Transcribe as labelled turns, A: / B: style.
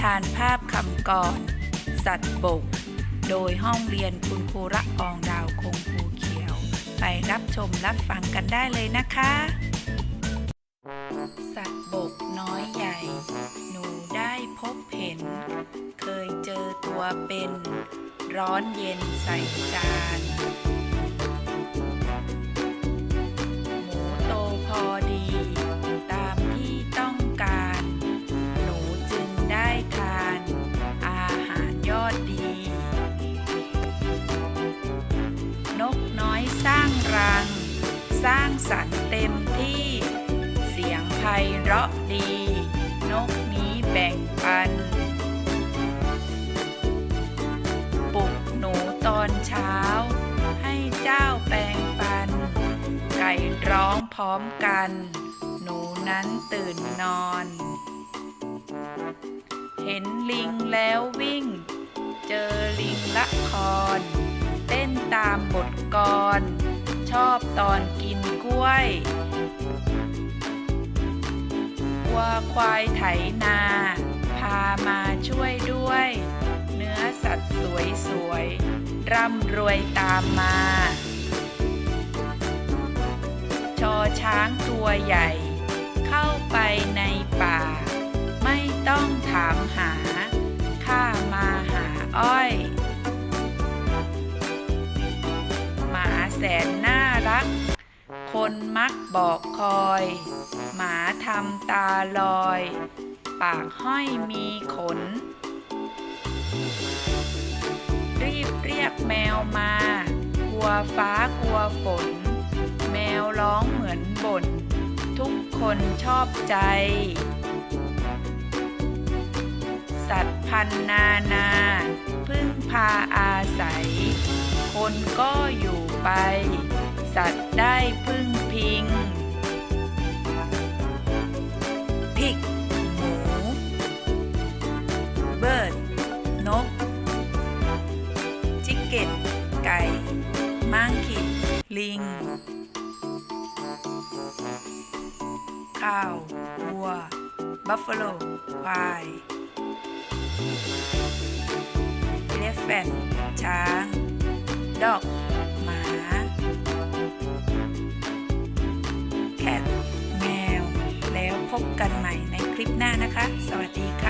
A: ทานภาพคำกร สัตว์บก โดยห้องเรียนคุณครูระอองดาวคงภูเขียว ไปรับชมรับฟังกันได้เลยนะคะ สัตว์บกน้อยใหญ่ หนูได้พบเห็น เคยเจอตัวเป็น ร้อนเย็นใส่จาน สร้างรัง สร้างสรรค์เต็มที่ เสียงไพเราะดี นกนี้แบ่งปัน ปลุกหนูตอนเช้า ให้เจ้าแปลงฟัน ไก่ร้องพร้อมกัน หนูนั้นตื่นนอน เห็นลิงแล้ววิ่ง เจอลิงละคร เต้นตามบท กร ชอบตอนกินกล้วยวัวควายไถนา พามาช่วยด้วย เนื้อสัตว์สวยสวยๆร่ำรวยตามมา ชอช้างตัวใหญ่ เข้าไปในป่า แสนน่ารัก คนมักบอกคอย หมาทำตาลอย ปากห้อยมีขน รีบเรียกแมวมา กลัวฟ้ากลัวฝน แมวร้องเหมือนบ่น ทุกคนชอบใจ สัตว์พันนานา พึ่งพาอาศัย คนก็อยู่ ไป สัตว์ได้พึ่งพิงพิกหมูเบิร์ดนกจิกเก็ตไก่มังคีลิงข้าววัวบัฟฟาโลควายเลฟแฟนช้างดอก บกันใหม่ในคลิปหน้านะคะ สวัสดีค่ะ